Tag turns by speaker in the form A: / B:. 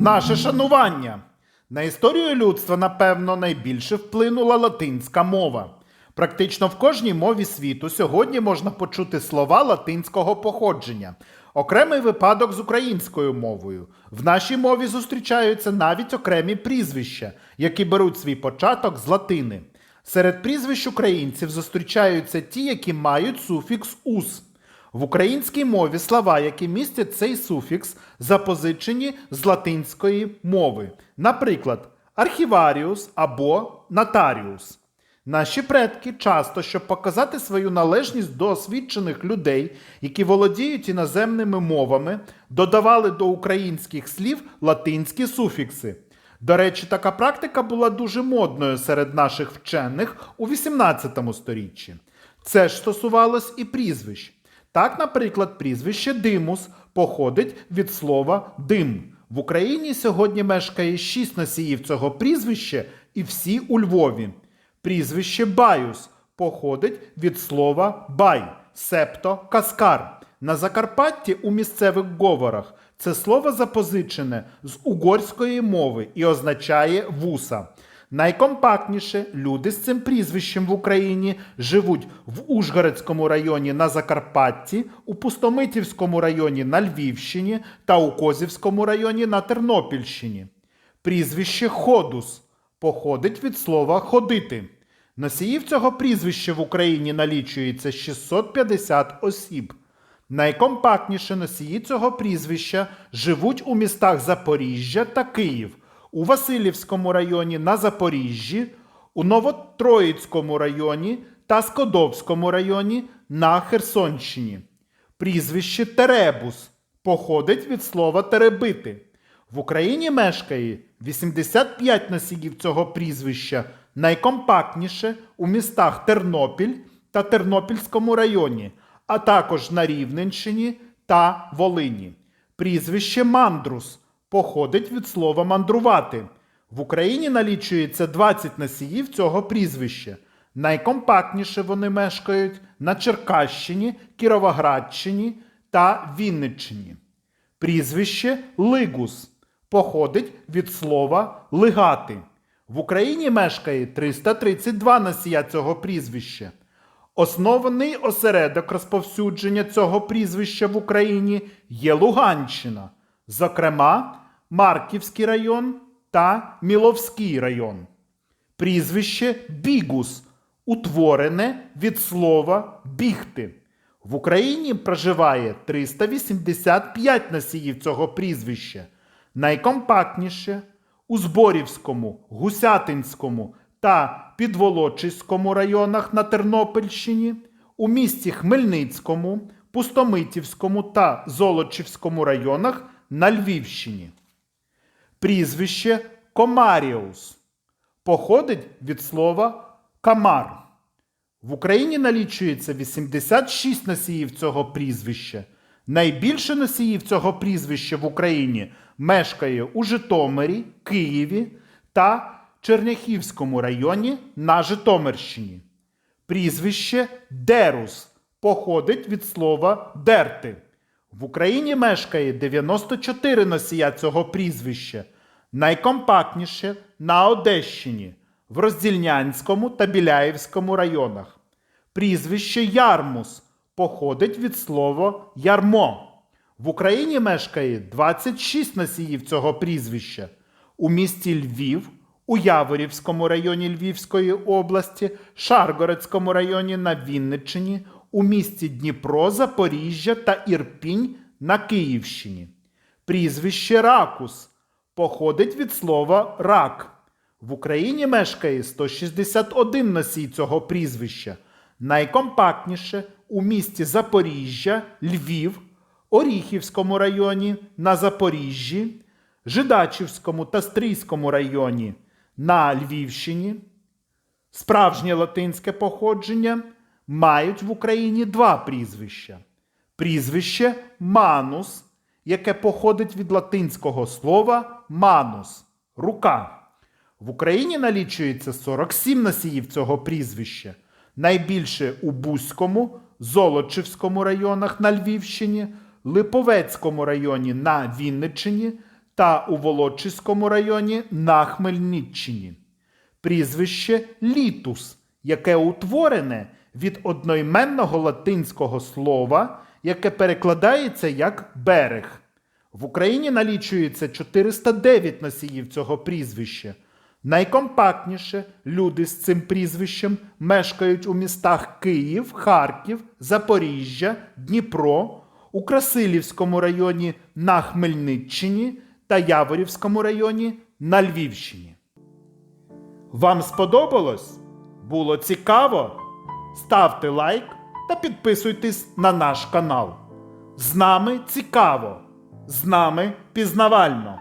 A: Наше шанування. На історію людства, напевно, найбільше вплинула латинська мова. Практично в кожній мові світу сьогодні можна почути слова латинського походження. Окремий випадок з українською мовою. В нашій мові зустрічаються навіть окремі прізвища, які беруть свій початок з латини. Серед прізвищ українців зустрічаються ті, які мають суфікс ус. В українській мові слова, які містять цей суфікс, запозичені з латинської мови. Наприклад, архіваріус або нотаріус. Наші предки часто, щоб показати свою належність до освічених людей, які володіють іноземними мовами, додавали до українських слів латинські суфікси. До речі, така практика була дуже модною серед наших вчених у 18 сторіччі. Це ж стосувалось і прізвищ. Так, наприклад, прізвище Димус походить від слова дим. В Україні сьогодні мешкає шість носіїв цього прізвища, і всі у Львові. Прізвище Баюс походить від слова бай, себто каскар. На Закарпатті у місцевих говорах це слово запозичене з угорської мови і означає вуса. Найкомпактніше люди з цим прізвищем в Україні живуть в Ужгородському районі на Закарпатті, у Пустомитівському районі на Львівщині та у Козівському районі на Тернопільщині. Прізвище Ходус походить від слова ходити. Носіїв цього прізвища в Україні налічується 650 осіб. Найкомпактніше носії цього прізвища живуть у містах Запоріжжя та Київ, у Васильівському районі на Запоріжжі, у Новотроїцькому районі та Скодовському районі на Херсонщині. Прізвище Теребус походить від слова теребити. В Україні мешкає 85 носіїв цього прізвища, найкомпактніше у містах Тернопіль та Тернопільському районі, а також на Рівненщині та Волині. Прізвище Мандрус походить від слова мандрувати. В Україні налічується 20 носіїв цього прізвища. Найкомпактніше вони мешкають на Черкащині, Кіровоградщині та Вінниччині. Прізвище Лигус походить від слова лигати. В Україні мешкає 332 носія цього прізвища. Основний осередок розповсюдження цього прізвища в Україні є Луганщина, зокрема, Марківський район та Міловський район. Прізвище Бігус утворене від слова бігти. В Україні проживає 385 носіїв цього прізвища. Найкомпактніше у Зборівському, Гусятинському та Підволочиському районах на Тернопільщині, у місті Хмельницькому, Пустомитівському та Золочівському районах на Львівщині. Прізвище Комаріус походить від слова камар. В Україні налічується 86 носіїв цього прізвища. Найбільше носіїв цього прізвища в Україні мешкає у Житомирі, Києві та Черняхівському районі на Житомирщині. Прізвище Дерус походить від слова дерти. В Україні мешкає 94 носія цього прізвища. Найкомпактніше на Одещині, в Роздільнянському та Біляївському районах. Прізвище Ярмус походить від слова ярмо. В Україні мешкає 26 носіїв цього прізвища. У місті Львів, у Яворівському районі Львівської області, Шаргородському районі на Вінниччині, у місті Дніпро, Запоріжжя та Ірпінь на Київщині. Прізвище Ракус походить від слова рак. В Україні мешкає 161 носій цього прізвища. Найкомпактніше у місті Запоріжжя, Львів, Оріхівському районі на Запоріжжі, Жидачівському та Стрийському районі на Львівщині. Справжнє латинське походження мають в Україні два прізвища: прізвище Манус, яке походить від латинського слова манус рука. В Україні налічується 47 носіїв цього прізвища. Найбільше у Бузькому, Золочівському районах на Львівщині, Липовецькому районі на Вінниччині та у Волочиському районі на Хмельниччині. Прізвище Літус, яке утворене від одноіменного латинського слова, яке перекладається як берег. В Україні налічується 409 носіїв цього прізвища. Найкомпактніше люди з цим прізвищем мешкають у містах Київ, Харків, Запоріжжя, Дніпро, у Красилівському районі на Хмельниччині та Яворівському районі на Львівщині. Вам сподобалось? Було цікаво? Ставте лайк та підписуйтесь на наш канал. З нами цікаво, з нами пізнавально.